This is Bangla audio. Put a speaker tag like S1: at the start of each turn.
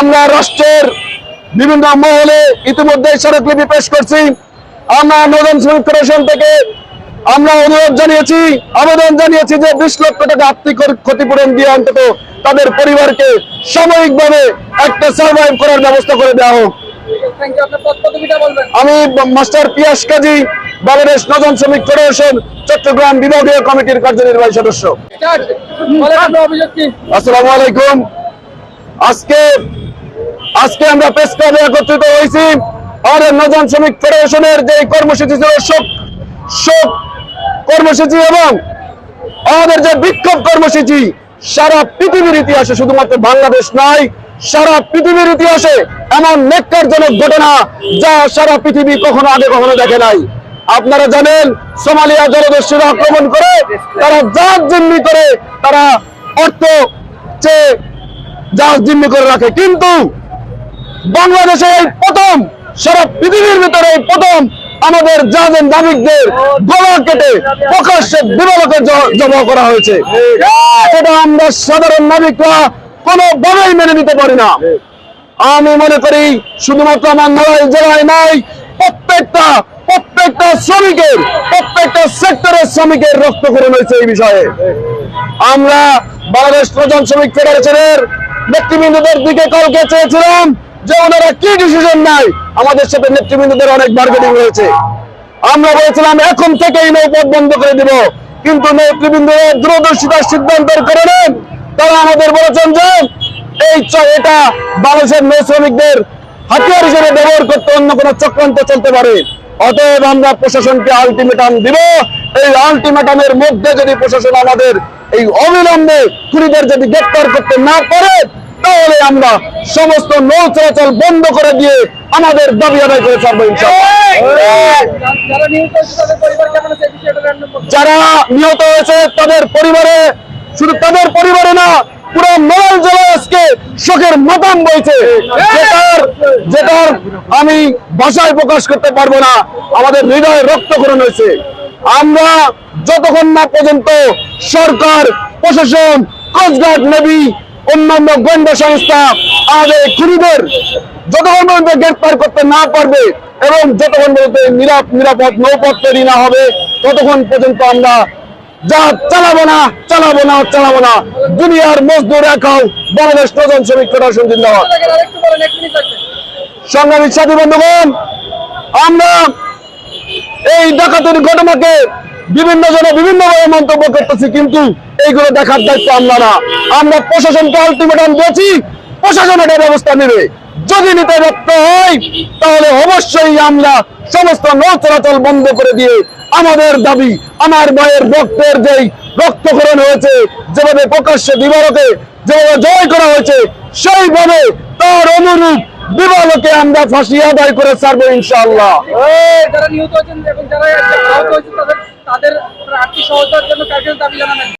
S1: আমরা রাষ্ট্রের বিভিন্ন মহলে ইতিমধ্যে স্মারকলিপি পেশ করছি। আমরা নদন শ্রমিক ফেডারেশন থেকে আমরা অনুরোধ জানিয়েছি আবেদন জানিয়েছি যে বিশ লক্ষ টাকা আর্থিক ক্ষতিপূরণ দিয়ে অন্তত তাদের পরিবারকে সাময়িকভাবে একটা সার্ভাইভ করার ব্যবস্থা করে দেওয়া হোক। আমি মাস্টার পিয়াস কাজী বাংলাদেশ নজন শ্রমিক ফেডারেশন চট্টগ্রাম বিভাগীয় কমিটির কার্যনির্বাহী সদস্য। আসসালামু আলাইকুম। আজকে আজকে আমরা প্রেস ক্লাবে একত্রিত হয়েছি। আর নজন শ্রমিক ফেডারেশনের যে কর্মসূচি ছিল, শোক শোক কর্মসূচি এবং আমাদের যে বিক্ষোভ কর্মসূচি, সারা পৃথিবীর ইতিহাসে শুধুমাত্র বাংলাদেশ নয়, সারা পৃথিবীর ইতিহাসে এমন নেককারজনক ঘটনা যা সারা পৃথিবী কখনো আগে কখনো দেখে নাই। আপনারা জানেন, সোমালিয়া জলদস্যুরা আক্রমণ করে তারা জাহাজ জিম্মি করে, তারা অর্থ চেয়ে জাহাজ জিম্মি করে রাখে। কিন্তু বাংলাদেশে এই প্রথম সারা পৃথিবীর ভিতরে এই প্রথম আমাদের জাহাজের নাবিকদের গলা কেটে প্রকাশ্যে বিমানকে জমা করা হয়েছে। এটা আমরা সাধারণ নাবিকরা কোনোভাবেই মেনে নিতে পারি না। আমি মনে করি শুধুমাত্র আমার নড়াইল জেলায় নাই প্রত্যেকটা প্রত্যেকটা শ্রমিকের, প্রত্যেকটা সেক্টরের শ্রমিকের রক্ত করে হয়েছে এই বিষয়ে। আমরা বাংলাদেশ প্রধান শ্রমিক ফেডারেশনের নেতৃবৃন্দদের দিকে কালকে চেয়েছিলাম যে ওনারা কি ডিসিশন নাই আমাদের সাথে নেতৃবৃন্দদের অনেক বার্গেনিং হয়েছে আমরা বলেছিলাম, এখন থেকেই নৌপথ বন্ধ করে দিব। কিন্তু নেতৃবৃন্দদের দূরদর্শিতার সিদ্ধান্তের কারণে তারা আমাদের বলেছেন যে, এই এটা বাংলাদেশের নৌ শ্রমিকদের হাতিয়ার হিসেবে ব্যবহার করতে অন্য কোনো চক্রান্ত চলতে পারে। অতএব আমরা প্রশাসনকে আলটিমেটাম দিব। এই আলটিমেটামের মধ্যে যদি প্রশাসন আমাদের এই অবিলম্বে খুনিদের যদি গ্রেপ্তার করতে না পারে তাহলে আমরা সমস্ত নৌ চলাচল বন্ধ করে দিয়ে আমাদের দাবি আদায় করে ছাড়বো
S2: যারা নিহত হয়েছে তাদের পরিবার,
S1: শুধু তাদের পরিবারে না, পুরো নড়াইল জেলায় আজকে শোকের মাতাম বইছে। যেটার আমি ভাষায় প্রকাশ করতে পারব না, আমাদের হৃদয়ে রক্তকরণ হয়েছে। আমরা যতক্ষণ না পর্যন্ত সরকার, প্রশাসন কোস্টগার্ড নেভি অন্যান্য গোয়েন্দা সংস্থা আমাদের খুনিদের যতক্ষণ পর্যন্ত গ্রেপ্তার করতে না পারবে এবং যতক্ষণ পর্যন্ত নিরাপ, নিরাপদ নৌপথ তৈরি না হবে, ততক্ষণ পর্যন্ত আমরা যা চালাবো না চালাবো না চালাবো না। দুনিয়ার মজদুর একাও বাংলাদেশ প্রধান শ্রমিক ফেডারেশন জিন্দাবাদ সংগ্রামী সাথী বন্ধুগণ, আমরা এই ডাকাতির ঘটনাকে বিভিন্ন জনে বিভিন্ন ভাবে মন্তব্য করতেছি, কিন্তু এইগুলো দেখার দায়িত্ব আমরা না আমরা প্রশাসনকে আলটিমেটাম দিয়েছি, প্রশাসন এটা ব্যবস্থা নেবে। যদি নিতে ব্যর্থ হয়, তাহলে অবশ্যই আমরা সমস্ত নৌ চলাচল বন্ধ করে দিয়ে আমাদের দাবি, আমার মায়ের রক্তের যেই রক্তকরণ হয়েছে, যেভাবে প্রকাশ্যে দিবারকে যেভাবে জয় করা হয়েছে, সেইভাবে তার অনুরূপ দিবালোকে আমরা ফাঁসি আদায় করে ছাড়বো ইনশাআল্লাহ।
S2: তাদের আর্থিক সহায়তার জন্য কার কাছে দাবি জানাবেন।